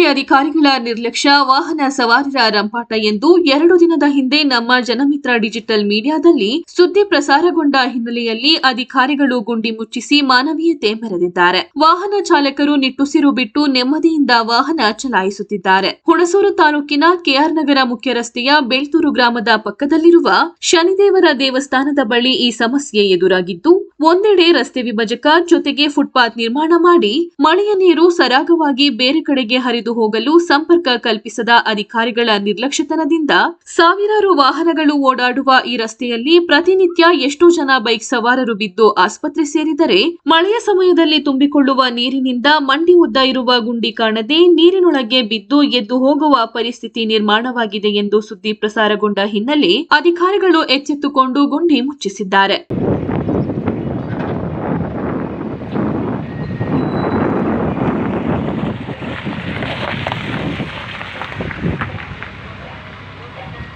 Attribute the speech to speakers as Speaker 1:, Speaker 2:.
Speaker 1: ಅಧಿಕಾರಿಗಳ ನಿರ್ಲಕ್ಷ್ಯ, ವಾಹನ ಸವಾರರ ರಂಪಾಟ ಎಂದು ಎರಡು ದಿನದ ಹಿಂದೆ ನಮ್ಮ ಜನಮಿತ್ರ ಡಿಜಿಟಲ್ ಮೀಡಿಯಾದಲ್ಲಿ ಸುದ್ದಿ ಪ್ರಸಾರಗೊಂಡ ಹಿನ್ನೆಲೆಯಲ್ಲಿ ಅಧಿಕಾರಿಗಳು ಗುಂಡಿ ಮುಚ್ಚಿಸಿ ಮಾನವೀಯತೆ ಮೆರೆದಿದ್ದಾರೆ. ವಾಹನ ಚಾಲಕರು ನಿಟ್ಟುಸಿರು ಬಿಟ್ಟು ನೆಮ್ಮದಿಯಿಂದ ವಾಹನ ಚಲಾಯಿಸುತ್ತಿದ್ದಾರೆ. ಹುಣಸೂರು ತಾಲೂಕಿನ ಕೆಆರ್ ನಗರ ಮುಖ್ಯ ರಸ್ತೆಯ ಬೇಲ್ತೂರು ಗ್ರಾಮದ ಪಕ್ಕದಲ್ಲಿರುವ ಶನಿದೇವರ ದೇವಸ್ಥಾನದ ಬಳಿ ಈ ಸಮಸ್ಯೆ ಎದುರಾಗಿದ್ದು ಒಂದೆಡೆ ರಸ್ತೆ ವಿಭಜಕ ಜೊತೆಗೆ ಫುಟ್ಪಾತ್ ನಿರ್ಮಾಣ ಮಾಡಿ ಮಳೆಯ ನೀರು ಸರಾಗವಾಗಿ ಬೇರೆ ಕಡೆಗೆ ಹರಿದು ಹೋಗಲು ಸಂಪರ್ಕ ಕಲ್ಪಿಸದ ಅಧಿಕಾರಿಗಳ ನಿರ್ಲಕ್ಷ್ಯತನದಿಂದ ಸಾವಿರಾರು ವಾಹನಗಳು ಓಡಾಡುವ ಈ ರಸ್ತೆಯಲ್ಲಿ ಪ್ರತಿನಿತ್ಯ ಎಷ್ಟೋ ಜನ ಬೈಕ್ ಸವಾರರು ಬಿದ್ದು ಆಸ್ಪತ್ರೆ ಸೇರಿದರೆ ಮಳೆಯ ಸಮಯದಲ್ಲಿ ತುಂಬಿಕೊಳ್ಳುವ ನೀರಿನಿಂದ ಮಂಡಿ ಉದ್ದ ಇರುವ ಗುಂಡಿ ಕಾಣದೆ ನೀರಿನೊಳಗೆ ಬಿದ್ದು ಎದ್ದು ಹೋಗುವ ಪರಿಸ್ಥಿತಿ ನಿರ್ಮಾಣವಾಗಿದೆ ಎಂದು ಸುದ್ದಿ ಪ್ರಸಾರಗೊಂಡ ಹಿನ್ನೆಲೆ ಅಧಿಕಾರಿಗಳು ಎಚ್ಚೆತ್ತುಕೊಂಡು ಗುಂಡಿ ಮುಚ್ಚಿಸಿದ್ದಾರೆ.